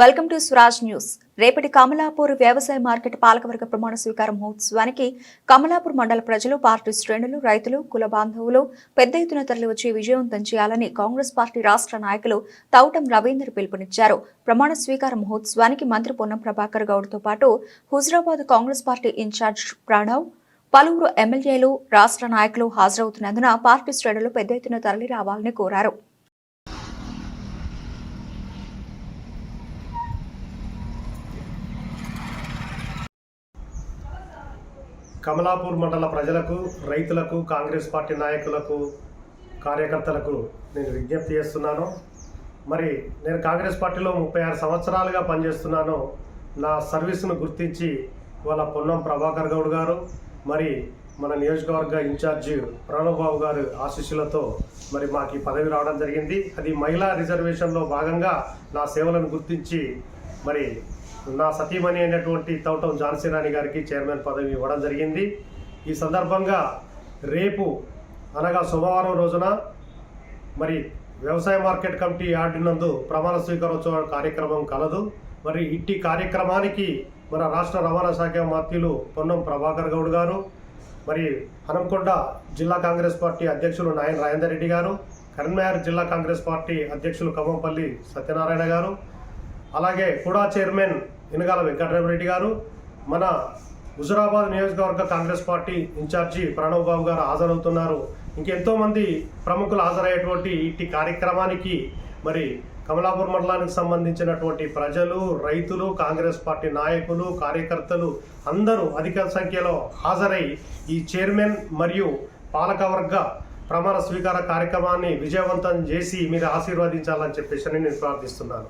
Welcome to Swaraj news. రేపటి కమలాపూర్ వ్యవసాయ market పాలకవర్గ ప్రమాణ స్వీకారం మహోత్సవానికి కమలాపూర్ మండల ప్రజలు పార్టీ శ్రేణులు రైతులు కుల బాంధవులు పెద్ద ఎత్తున తరలివచ్చి విజయవంతం చేయాలని కాంగ్రెస్ పార్టీ రాష్ట్ర నాయకులు తౌటం రవీందర్ పిలుపునిచ్చారు. ప్రమాణ స్వీకార మహోత్సవానికి మంత్రి పొన్నం ప్రభాకర్ గౌడ్తో పాటు హుజరాబాద్ కాంగ్రెస్ పార్టీ ఇన్ఛార్జ్ ప్రణవ్ పలువురు ఎమ్మెల్యేలు రాష్ట్ర నాయకులు హాజరవుతున్నందున పార్టీ శ్రేణులు పెద్ద ఎత్తున తరలి రావాలని కోరారు. కమలాపూర్ మండల ప్రజలకు రైతులకు కాంగ్రెస్ పార్టీ నాయకులకు కార్యకర్తలకు నేను విజ్ఞప్తి చేస్తున్నాను. మరి నేను కాంగ్రెస్ పార్టీలో ముప్పై ఆరు సంవత్సరాలుగా పనిచేస్తున్నాను. నా సర్వీస్ను గుర్తించి వాళ్ళ పొన్నం ప్రభాకర్ గౌడ్ గారు మరి మన నియోజకవర్గ ఇన్ఛార్జి ప్రణవ్ బాబు గారు ఆశీస్సులతో మరి మాకు ఈ పదవి రావడం జరిగింది. అది మహిళా రిజర్వేషన్లో భాగంగా నా సేవలను గుర్తించి మరి నా సతీమణి అయినటువంటి తౌటం ఝాన్సీ రాణి గారికి చైర్మన్ పదవి ఇవ్వడం జరిగింది. ఈ సందర్భంగా రేపు అనగా సోమవారం రోజున మరి వ్యవసాయ మార్కెట్ కమిటీ యార్డు ప్రమాణ స్వీకారోత్సవ కార్యక్రమం కలదు. మరి ఇట్టి కార్యక్రమానికి మన రాష్ట్ర రవాణా శాఖ మంత్రులు పొన్నం ప్రభాకర్ గౌడ్ గారు మరి హనంకొండ జిల్లా కాంగ్రెస్ పార్టీ అధ్యక్షులు నాయన రాజేందర్ రెడ్డి గారు కరీంనగర్ జిల్లా కాంగ్రెస్ పార్టీ అధ్యక్షులు కమ్మంపల్లి సత్యనారాయణ గారు అలాగే కూడా చైర్మన్ ఇనగాల వెంకటరామరెడ్డి గారు మన హుజురాబాద్ నియోజకవర్గ కాంగ్రెస్ పార్టీ ఇన్ఛార్జి ప్రణవ్ బాబు గారు హాజరవుతున్నారు. ఇంకెంతో మంది ప్రముఖులు హాజరయ్యేటువంటి ఇట్టి కార్యక్రమానికి మరి కమలాపూర్ మండలానికి సంబంధించినటువంటి ప్రజలు రైతులు కాంగ్రెస్ పార్టీ నాయకులు కార్యకర్తలు అందరూ అధిక సంఖ్యలో హాజరై ఈ చైర్మన్ మరియు పాలకవర్గ ప్రమాణ స్వీకార కార్యక్రమాన్ని విజయవంతం చేసి మీరు ఆశీర్వదించాలని చెప్పేసి నేను ప్రార్థిస్తున్నాను.